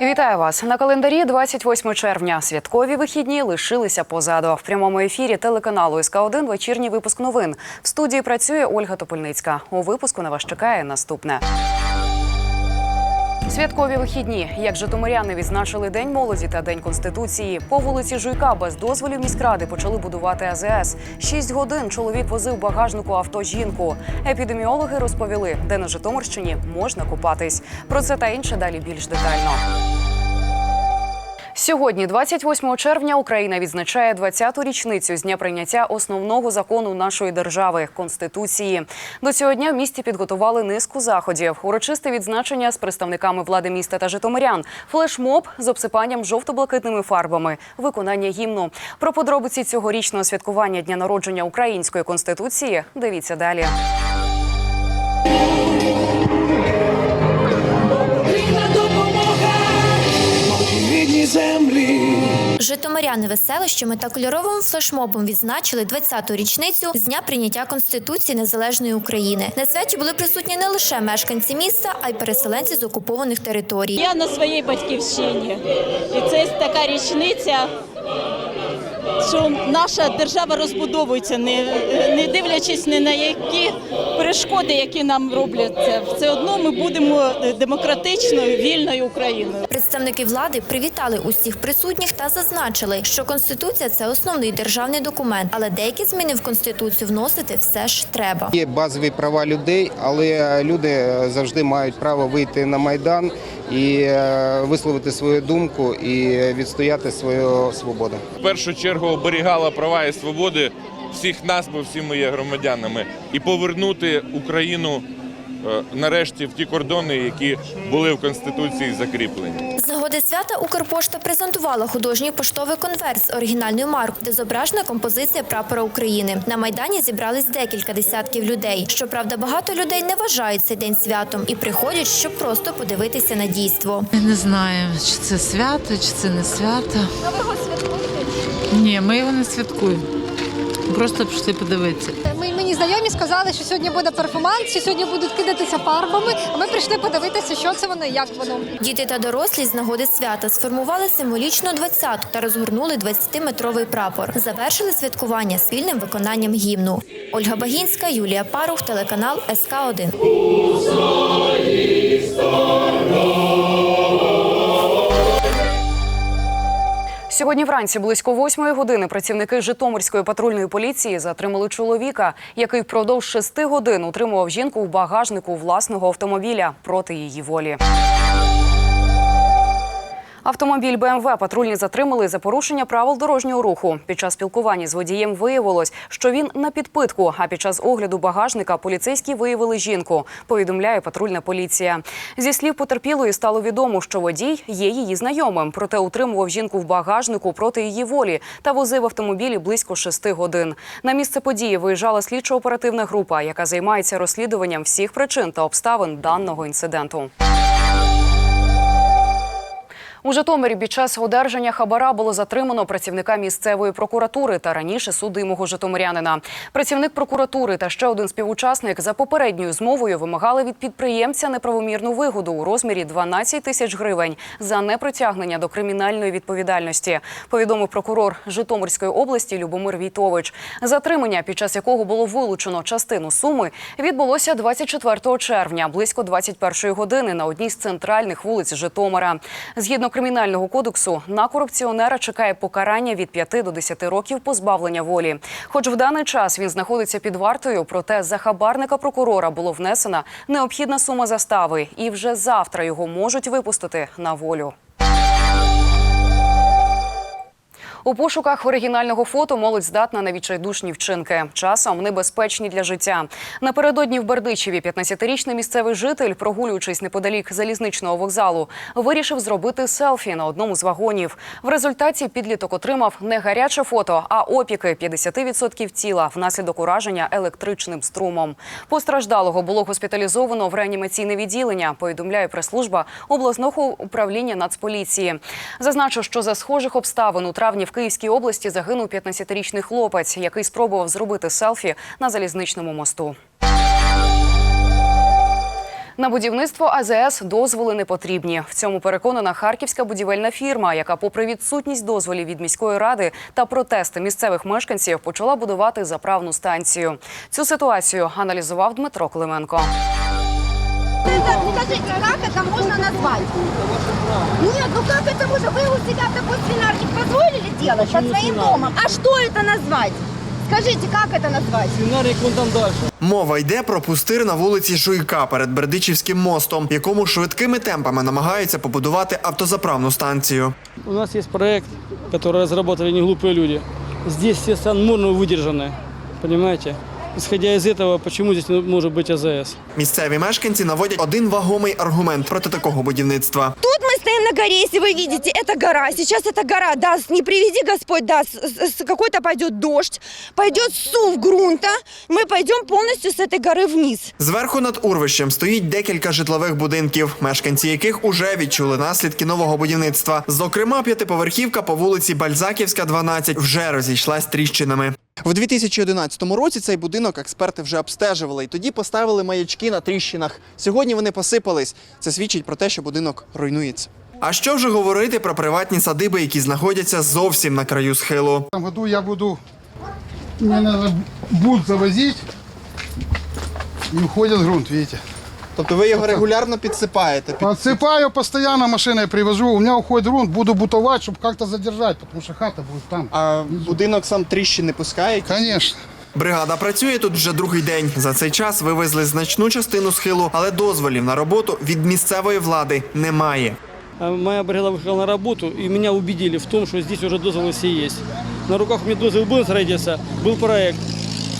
Вітаю вас на календарі 28 червня. Святкові вихідні лишилися позаду. В прямому ефірі телеканалу СК 1 вечірній випуск новин. В студії працює Ольга Топольницька. У випуску на вас чекає наступне. Святкові вихідні, як житомиряни відзначили День молоді та День конституції. По вулиці Жуйка без дозволів міськради почали будувати АЗС. Шість годин чоловік возив багажнику авто жінку. Епідеміологи розповіли, де на Житомирщині можна купатись. Про це та інше далі більш детально. Сьогодні, 28 червня, Україна відзначає 20-ту річницю з дня прийняття основного закону нашої держави конституції. До цього дня в місті підготували низку заходів. Урочисте відзначення з представниками влади міста та житомирян, флешмоб з обсипанням жовто-блакитними фарбами, виконання гімну. Про подробиці цьогорічного святкування дня народження української конституції. Дивіться далі. Землі. Житомиряни веселищами та кольоровим флешмобом відзначили 20-ту річницю з дня прийняття Конституції Незалежної України. На святі були присутні не лише мешканці міста, а й переселенці з окупованих територій. Я на своїй батьківщині. І це така річниця, що наша держава розбудовується, не, не дивлячись ні на які перешкоди, які нам робляться. Все одно ми будемо демократичною, вільною Україною. Представники влади привітали усіх присутніх та зазначили, що конституція це основний державний документ, але деякі зміни в конституцію вносити все ж треба. Є базові права людей, але люди завжди мають право вийти на майдан і е, висловити свою думку і відстояти свою свободу. в першу чергу оберігала права і свободи всіх нас, бо всі ми є громадянами, і повернути Україну е, нарешті в ті кордони, які були в конституції закріплені. З нагоди свята Укрпошта презентувала художній поштовий конверт з оригінальною маркою, де зображена композиція прапора України. На майдані зібрались декілька десятків людей. Щоправда, багато людей не вважають цей день святом і приходять, щоб просто подивитися на дійство. Я не знаю, чи це свято, чи це не свято. А ви його святкуєте? Ні, ми його не святкуємо. Просто пішли подивитися. Ми, мені знайомі сказали, що сьогодні буде перформанс, що сьогодні будуть кидатися фарбами. А ми прийшли подивитися, що це воно і як воно. Діти та дорослі з нагоди свята сформували символічну двадцятку та розгорнули 20-метровий прапор. Завершили святкування спільним виконанням гімну. Ольга Багінська, Юлія Парух, телеканал СК 1 Сьогодні вранці близько восьмої години працівники Житомирської патрульної поліції затримали чоловіка, який впродовж шести годин утримував жінку в багажнику власного автомобіля проти її волі. Автомобіль БМВ патрульні затримали за порушення правил дорожнього руху. Під час спілкування з водієм виявилось, що він на підпитку. А під час огляду багажника поліцейські виявили жінку. Повідомляє патрульна поліція. Зі слів потерпілої стало відомо, що водій є її знайомим, проте утримував жінку в багажнику проти її волі та возив автомобілі близько шести годин. На місце події виїжджала слідчо-оперативна група, яка займається розслідуванням всіх причин та обставин даного інциденту. У Житомирі під час одержання хабара було затримано працівника місцевої прокуратури та раніше судимого житомирянина. Працівник прокуратури та ще один співучасник за попередньою змовою вимагали від підприємця неправомірну вигоду у розмірі 12 тисяч гривень за непритягнення до кримінальної відповідальності. Повідомив прокурор Житомирської області Любомир Війтович. Затримання, під час якого було вилучено частину суми, відбулося 24 червня, близько 21 години на одній з центральних вулиць Житомира. Згідно кримінального кодексу, на корупціонера чекає покарання від 5 до 10 років позбавлення волі. Хоч в даний час він знаходиться під вартою, проте за хабарника прокурора було внесена необхідна сума застави, і вже завтра його можуть випустити на волю. У пошуках оригінального фото молодь здатна на відчайдушні вчинки. Часом небезпечні для життя. Напередодні в Бердичеві 15-річний місцевий житель, прогулюючись неподалік залізничного вокзалу, вирішив зробити селфі на одному з вагонів. В результаті підліток отримав не гаряче фото, а опіки 50% тіла внаслідок ураження електричним струмом. Постраждалого було госпіталізовано в реанімаційне відділення. Повідомляє прес-служба обласного управління Нацполіції. Зазначу, що за схожих обставин у травні в Київській області загинув 15-річний хлопець, який спробував зробити селфі на залізничному мосту. На будівництво АЗС дозволи не потрібні. В цьому переконана харківська будівельна фірма, яка, попри відсутність дозволів від міської ради та протести місцевих мешканців, почала будувати заправну станцію. Цю ситуацію аналізував Дмитро Клименко. Скажите, как это можно назвать? Нет, ну как это можно? Вы у себя такой свинарник позволили делать под своим домом? А что это назвать? Скажите, как это назвать? Мова йде про пустир на вулиці Жуйка перед Бердичівським мостом, якому швидкими темпами намагаються побудувати автозаправну станцію. У нас есть проект, который разработали не глупые люди. Здесь все санмурно выдержаны, понимаете? Исходя из этого, почему здесь не может быть АЗС? Місцеві мешканці наводять один вагомий аргумент проти такого будівництва. Тут мы стоим на горе, если вы видите, это гора. Сейчас эта гора даст, не приведи Господь, даст, с- с- какой-то пойдет дождь, пойдет сув грунта, мы пойдем полностью с этой горы вниз. Зверху над урвищем стоїть декілька житлових будинків, мешканці яких уже відчули наслідки нового будівництва. Зокрема, п'ятиповерхівка по вулиці Бальзаківська, 12, вже розійшлась тріщинами. В 2011 році цей будинок експерти вже обстежували і тоді поставили маячки на тріщинах. Сьогодні вони посипались. Це свідчить про те, що будинок руйнується. А що вже говорити про приватні садиби, які знаходяться зовсім на краю схилу? В году я буду, мне надо бут завозить, и уходит грунт, видите. Тобто ви його регулярно підсипаєте. Подсыпаю постоянно машиной привожу, у меня уходит грунт, буду бутовать, чтобы как-то задержать, потому что хата будет там. А будинок сам тріщини пускає. Конечно. Бригада працює тут вже другий день. За цей час вивезли значну частину схилу, але дозволів на роботу від місцевої влади немає. А Моя бригада выехала на работу, и меня убедили в том, что здесь уже дозволы все есть. На руках у меня дозвол был строительства, был проект.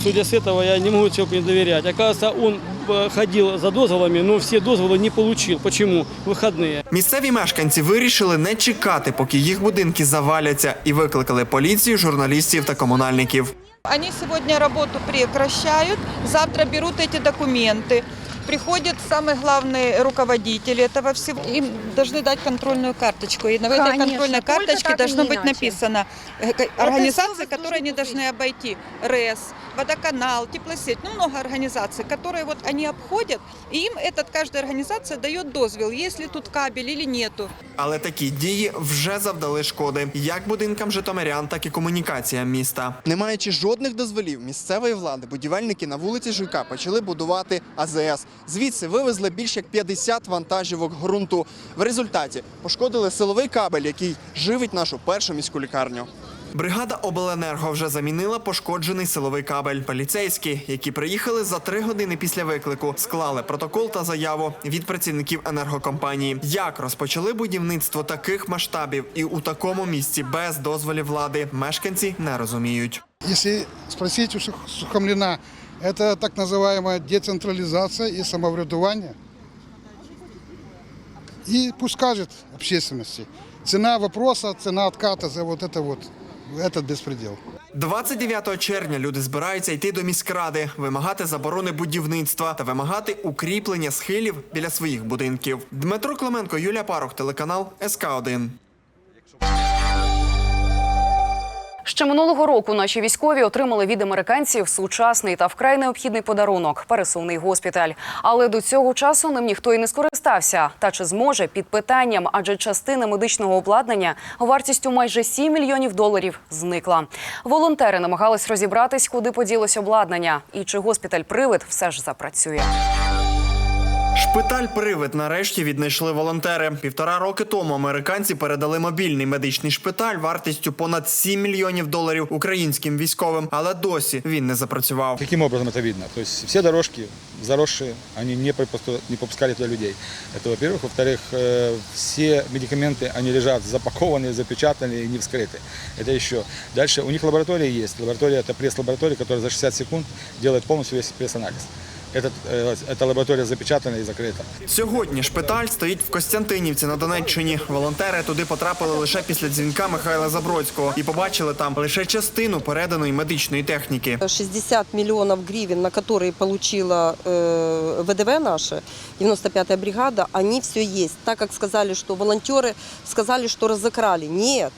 Судя с этого, я не могу человеку не доверять. Оказывается, он э, ходил за дозволами, но все дозволы не получил. Почему? Выходные. Місцеві мешканці вирішили не чекати, поки їх будинки заваляться, і викликали поліцію, журналістів та комунальників. Они сегодня работу прекращают, завтра берут эти документы. Приходит самый главный руководитель этого всего. Им должны дать контрольную карточку. И на этой Конечно, контрольной только карточке так и должно не быть иначе. написано э, ка- организации, всё вы которые они должны должны обойти. РЭС, водоканал, теплосеть, ну много организаций, которые вот они обходят, и им этот, каждая организация дает дозвел, есть ли тут кабель или нету. Але такі дії вже завдали шкоди як будинкам житомирян, так і комунікаціям міста. Не маючи жодних дозволів місцевої влади, будівельники на вулиці Жуйка почали будувати АЗС. Звідси вивезли більш як 50 вантажівок ґрунту. В результаті пошкодили силовий кабель, який живить нашу першу міську лікарню. Бригада обленерго вже замінила пошкоджений силовий кабель. Поліцейські, які приїхали за три години після виклику, склали протокол та заяву від працівників енергокомпанії. Як розпочали будівництво таких масштабів і у такому місці без дозволів влади, мешканці не розуміють. Если спросить у Сух- Сухомлина, это так называемая децентрализация и самоврядування. И пусть скажет общественности. Цена вопроса, цена отката за вот это вот, этот беспредел. 29 червня люди збираються йти до міськради, вимагати заборони будівництва та вимагати укріплення схилів біля своїх будинків. Дмитро Клименко, Юлія Парух, телеканал СК 1 Ще минулого року наші військові отримали від американців сучасний та вкрай необхідний подарунок пересувний госпіталь. Але до цього часу ним ніхто і не скористався. Та чи зможе під питанням, адже частина медичного обладнання вартістю майже 7 мільйонів доларів зникла. Волонтери намагались розібратись, куди поділось обладнання, і чи госпіталь привид все ж запрацює. Шпиталь Привид нарешті віднайшли волонтери. Півтора роки тому американці передали мобільний медичний шпиталь вартістю понад 7 мільйонів доларів українським військовим, але досі він не запрацював. Каким образом это видно? То есть все дорожки заросшие, они не, пропуску- не пропускали туда людей. Это во-первых. Во-вторых, э, все медикаменты, они лежат запакованные, запечатанные и не вскрыты. Это еще. Дальше у них лаборатория есть. Лаборатория, это пресс-лаборатория, которая за 60 секунд делает полностью весь пресс-анализ. Этот, э, эта лаборатория запечатана и закрыта. Сьогодні шпиталь стоїть в Костянтинівці на Донеччині. Волонтери туди потрапили лише після дзвінка Михайла Забродського і побачили там лише частину переданої медичної техніки. 60 миллионов гривен, на которые получила э, ВДВ наша, 95-я бригада, они все есть. Так как сказали, что волонтеры сказали, что разыграли. Нет.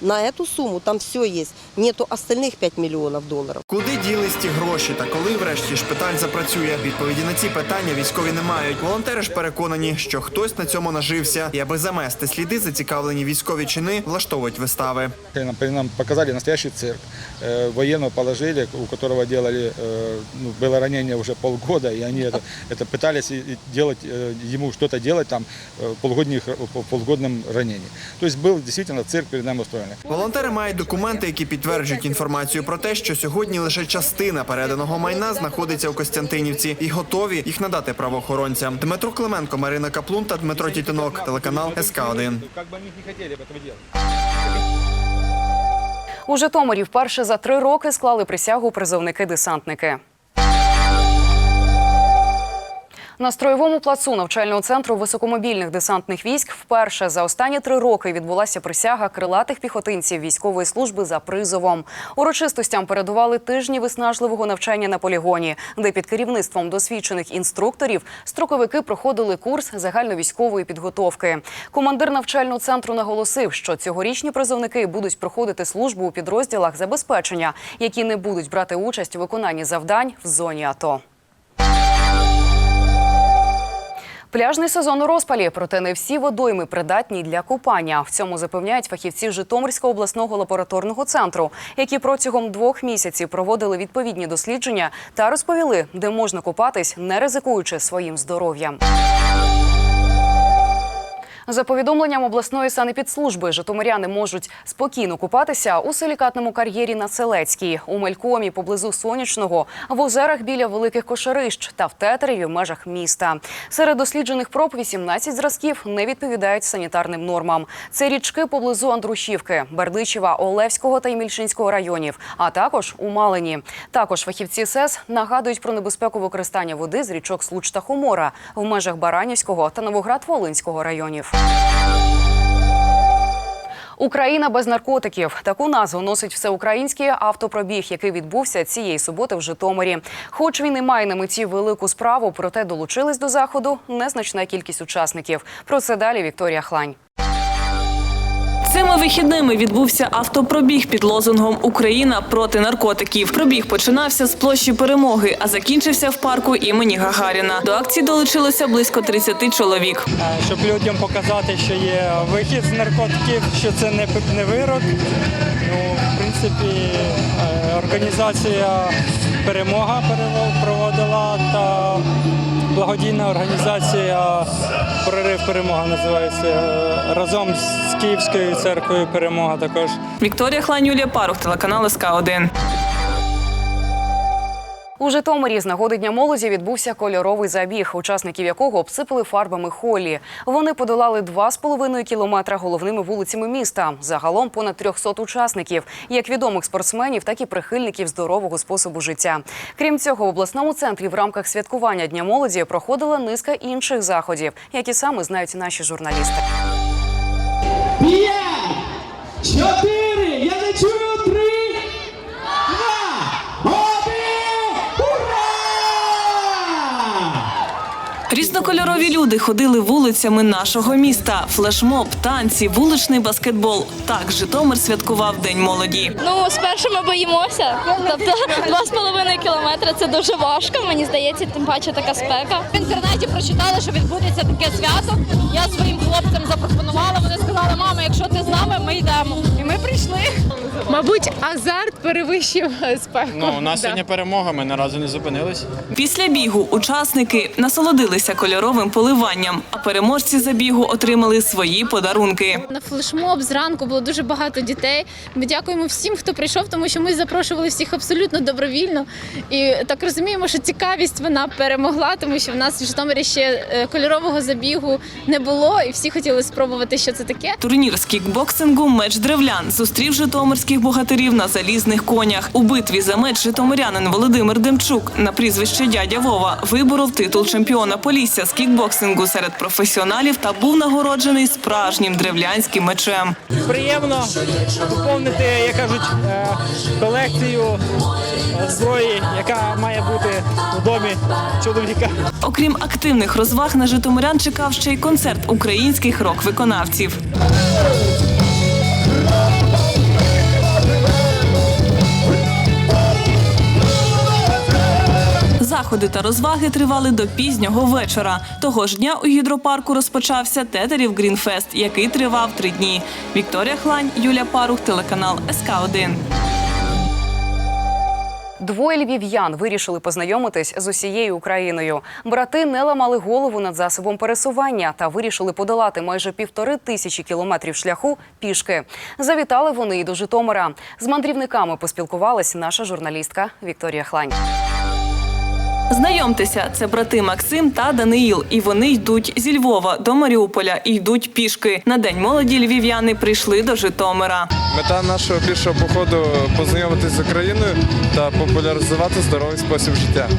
на эту сумму там все есть. Нету остальных 5 миллионов долларов. Куди ділись ті гроші та коли врешті шпиталь запрацює? Відповіді на ці питання військові не мають. Волонтери ж переконані, що хтось на цьому нажився, і аби замести сліди, зацікавлені військові чини влаштовують вистави. Нам, нам показали настоящий цирк. Э, Военного положили, у которого делали, э, ну, было ранение уже полгода, и они это, это пытались и- и делать, э, ему что-то делать там э, полгодних, в полгодном ранении. То есть был действительно цирк перед нами устроен. Волонтери мають документи, які підтверджують інформацію про те, що сьогодні лише частина переданого майна знаходиться у Костянтинівці і готові їх надати правоохоронцям. Дмитро Клименко, Марина Каплун та Дмитро Тітинок, телеканал СК 1 Как бы они не хотели этого делать. У Житомирі вперше за три роки склали присягу призовники-десантники. На строєвому плацу навчального центру високомобільних десантних військ вперше за останні три роки відбулася присяга крилатих піхотинців військової служби за призовом. Урочистостям передували тижні виснажливого навчання на полігоні, де під керівництвом досвідчених інструкторів строковики проходили курс загальновійськової підготовки. Командир навчального центру наголосив, що цьогорічні призовники будуть проходити службу у підрозділах забезпечення, які не будуть брати участь у виконанні завдань в зоні АТО. Пляжний сезон у розпалі, проте не всі водойми придатні для купання. В цьому запевняють фахівці Житомирського обласного лабораторного центру, які протягом двох місяців проводили відповідні дослідження та розповіли, де можна купатись, не ризикуючи своїм здоров'ям. За повідомленням обласної санепідслужби, житомиряни можуть спокійно купатися у силікатному кар'єрі на Селецькій, у Мелькомі поблизу Сонячного, в озерах біля великих кошарищ та в тетереві в межах міста. Серед досліджених проб 18 зразків не відповідають санітарним нормам. Це річки поблизу Андрушівки, Бердичева, Олевського та Ємільчинського районів, а також у Малині. Також фахівці СЕС нагадують про небезпеку використання води з річок Случ та Хомора в межах Баранівського та Новоград-Волинського районів. Україна без наркотиків. Таку назву носить всеукраїнський автопробіг, який відбувся цієї суботи в Житомирі. Хоч він і має на меті велику справу, проте долучились до заходу незначна кількість учасників. Про це далі Вікторія Хлань. Цими вихідними відбувся автопробіг під лозунгом Україна проти наркотиків. Пробіг починався з площі перемоги, а закінчився в парку імені Гагаріна. До акції долучилося близько 30 чоловік. щоб людям показати, що є вихід з наркотиків, що це не, не вирок. Ну, в принципі, е, організація Перемога проводила та благодійна організація Прорив Перемога називається е, разом з Київською церквою Перемога також. Вікторія Хлань, Юлія Парух, телеканал СК 1 У Житомирі з нагоди Дня молоді відбувся кольоровий забіг, учасників якого обсипали фарбами холі. Вони подолали 2,5 кілометра головними вулицями міста. Загалом понад 300 учасників, як відомих спортсменів, так і прихильників здорового способу життя. Крім цього, в обласному центрі в рамках святкування Дня молоді проходила низка інших заходів, які саме знають наші журналісти. П'ять, чотири, я не чую, Різнокольорові люди ходили вулицями нашого міста. Флешмоб, танці, вуличний баскетбол. Так Житомир святкував День молоді. Ну, спершу ми боїмося. Тобто два з половиною кілометри це дуже важко. Мені здається, тим паче така спека. В інтернеті прочитали, що відбудеться таке свято. Я своїм хлопцям запропонувала. Вони сказали, мама, якщо ти з нами, ми йдемо. Ми прийшли. Мабуть, азарт перевищив спеку. Ну, у нас сьогодні перемога, ми ні разу не зупинились. Після бігу учасники насолодилися кольоровим поливанням, а переможці забігу отримали свої подарунки. На флешмоб зранку було дуже багато дітей. Ми дякуємо всім, хто прийшов, тому що ми запрошували всіх абсолютно добровільно. І так розуміємо, що цікавість вона перемогла, тому що в нас в Житомирі ще е, кольорового забігу не було, і всі хотіли спробувати, що це таке. Турнір з кікбоксингу Меч древлян зустрів житомирських богатирів на залізних конях. У битві за меч житомирянин Володимир Демчук на прізвище дядя Вова виборов титул чемпіона Полісся з кікбоксингу серед професіоналів та був нагороджений справжнім древлянським мечем. Приємно поповнити, як кажуть, е, колекцію е, зброї, яка має бути в домі чоловіка. Окрім активних розваг, на житомирян чекав ще й концерт українських рок-виконавців. Заходи та розваги тривали до пізнього вечора. Того ж дня у гідропарку розпочався Тетерів Грінфест, який тривав три дні. Вікторія Хлань, Юля Парух, телеканал СК 1 Двоє львів'ян вирішили познайомитись з усією Україною. Брати не ламали голову над засобом пересування та вирішили подолати майже півтори тисячі кілометрів шляху пішки. Завітали вони і до Житомира. З мандрівниками поспілкувалась наша журналістка Вікторія Хлань. Знайомтеся, це брати Максим та Даниїл. І вони йдуть зі Львова до Маріуполя і йдуть пішки. На день молоді львів'яни прийшли до Житомира. Мета нашого пішого походу познайомитися з Україною та популяризувати здоровий спосіб життя.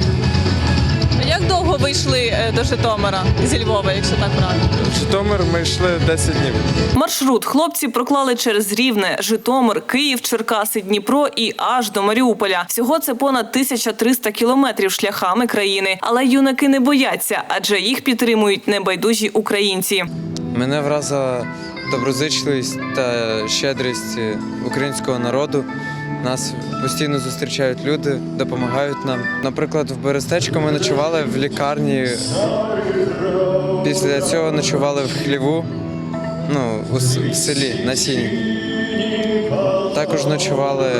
Довго ви йшли до Житомира зі Львова, якщо так правильно? В Житомир ми йшли 10 днів. Маршрут хлопці проклали через Рівне, Житомир, Київ, Черкаси, Дніпро і аж до Маріуполя. Всього це понад 1300 кілометрів шляхами країни. Але юнаки не бояться, адже їх підтримують небайдужі українці. Мене вразила доброзичливість та щедрість українського народу. Нас постійно зустрічають люди, допомагають нам. Наприклад, в Берестечку ми ночували в лікарні. Після цього ночували в хліву, ну, в селі на сіні. Також ночували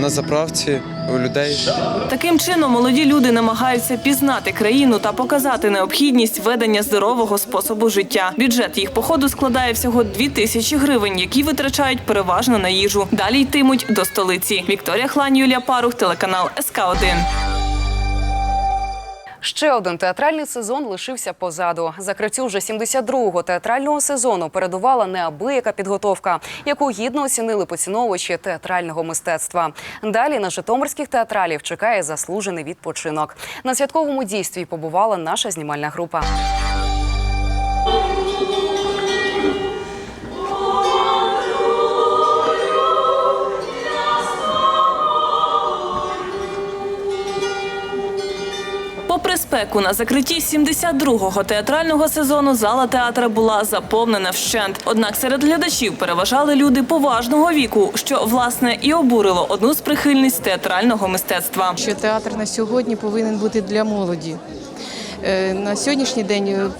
на заправці у людей. Таким чином молоді люди намагаються пізнати країну та показати необхідність ведення здорового способу життя. Бюджет їх походу складає всього 2 тисячі гривень, які витрачають переважно на їжу. Далі йтимуть до столиці. Вікторія Хлань, Юлія Парух, телеканал СК 1 Ще один театральний сезон лишився позаду. Закриттю вже 72-го театрального сезону передувала неабияка підготовка, яку гідно оцінили поціновувачі театрального мистецтва. Далі на житомирських театралів чекає заслужений відпочинок. На святковому дійстві побувала наша знімальна група. Спеку на закритті 72-го театрального сезону зала театра була заповнена вщент. Однак серед глядачів переважали люди поважного віку, що власне і обурило одну з прихильниць театрального мистецтва. що театр на сьогодні повинен бути для молоді. Е, На сьогоднішній день, е,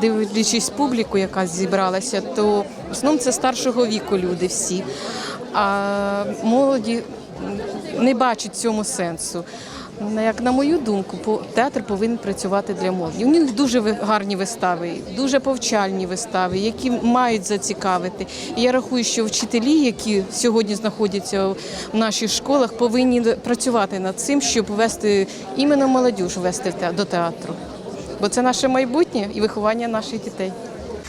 дивлячись публіку, яка зібралася, то в основному це старшого віку люди всі. А молоді не бачать цьому сенсу. Як на мою думку, театр повинен працювати для молоді. У них дуже гарні вистави, дуже повчальні вистави, які мають зацікавити. І я рахую, що вчителі, які сьогодні знаходяться в наших школах, повинні працювати над цим, щоб вести іменно молодіж вести до театру. Бо це наше майбутнє і виховання наших дітей.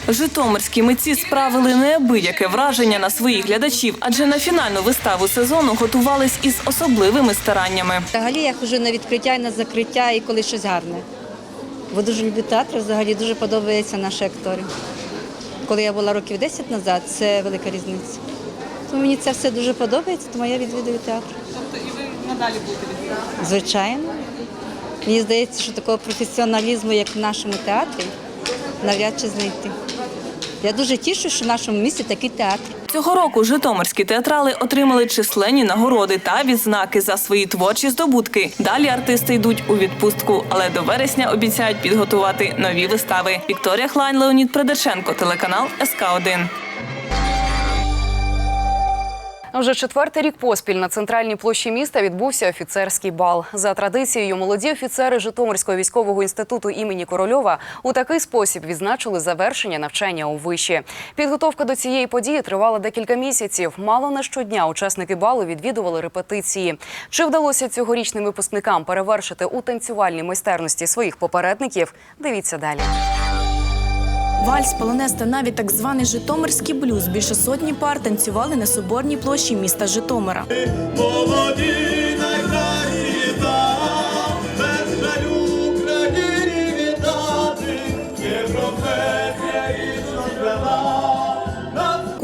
Житомирські митці справили неабияке враження на своїх глядачів, адже на фінальну виставу сезону готувались із особливими стараннями. Взагалі я ходжу на відкриття і на закриття, і коли щось гарне. Бо дуже люблю театр, взагалі дуже подобаються наші актори. Коли я була років 10 назад, це велика різниця. Тому мені це все дуже подобається, тому я відвідую театр. Тобто і ви надалі будете Звичайно. Мені здається, що такого професіоналізму, як в нашому театрі, навряд чи знайти. Я дуже тішу, що в нашому місті такий театр. Цього року житомирські театрали отримали численні нагороди та відзнаки за свої творчі здобутки. Далі артисти йдуть у відпустку, але до вересня обіцяють підготувати нові вистави. Вікторія Хлань, Леонід Предаченко, телеканал СК 1 Вже четвертий рік поспіль на центральній площі міста відбувся офіцерський бал. За традицією, молоді офіцери Житомирського військового інституту імені Корольова у такий спосіб відзначили завершення навчання у виші. Підготовка до цієї події тривала декілька місяців. Мало не щодня учасники балу відвідували репетиції. Чи вдалося цьогорічним випускникам перевершити у танцювальній майстерності своїх попередників? Дивіться далі. Вальс, полонез та навіть так званий Житомирський блюз. Більше сотні пар танцювали на соборній площі міста Житомира. Молоді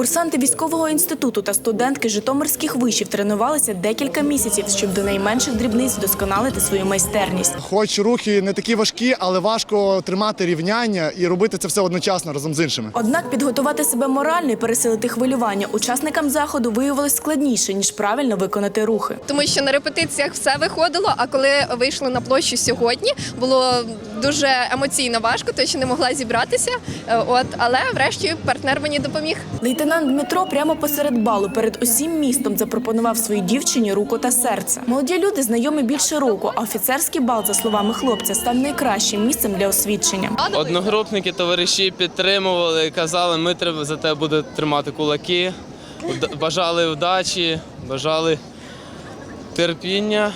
Курсанти військового інституту та студентки житомирських вишів тренувалися декілька місяців, щоб до найменших дрібниць вдосконалити свою майстерність. Хоч рухи не такі важкі, але важко тримати рівняння і робити це все одночасно разом з іншими. Однак підготувати себе морально і пересилити хвилювання учасникам заходу виявилось складніше ніж правильно виконати рухи. тому що на репетиціях все виходило. А коли вийшли на площу сьогодні, було дуже емоційно важко, тому що не могла зібратися. Е, От, але врешті партнер мені допоміг. Лейтенант Дмитро прямо посеред балу перед усім містом запропонував своїй дівчині руку та серце. Молоді люди знайомі більше року, а офіцерський бал, за словами хлопця, став найкращим місцем для освідчення. Одногрупники, товариші підтримували, казали, ми за тебе буде тримати кулаки, бажали вдачі, бажали терпіння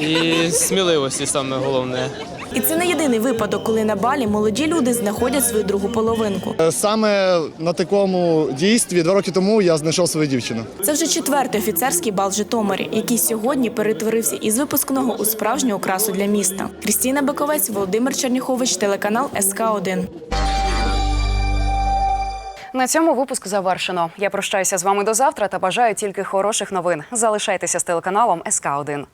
і сміливості саме головне. І це не єдиний випадок, коли на балі молоді люди знаходять свою другу половинку. Е, Саме на такому дійстві два роки тому я знайшов свою дівчину. Це вже четвертий офіцерський бал в Житомирі, який сьогодні перетворився із випускного у справжню окрасу для міста. Крістіна Бековець, Володимир Черніхович, телеканал СК 1 На цьому випуск завершено. Я прощаюся з вами до завтра та бажаю тільки хороших новин. Залишайтеся з телеканалом СК 1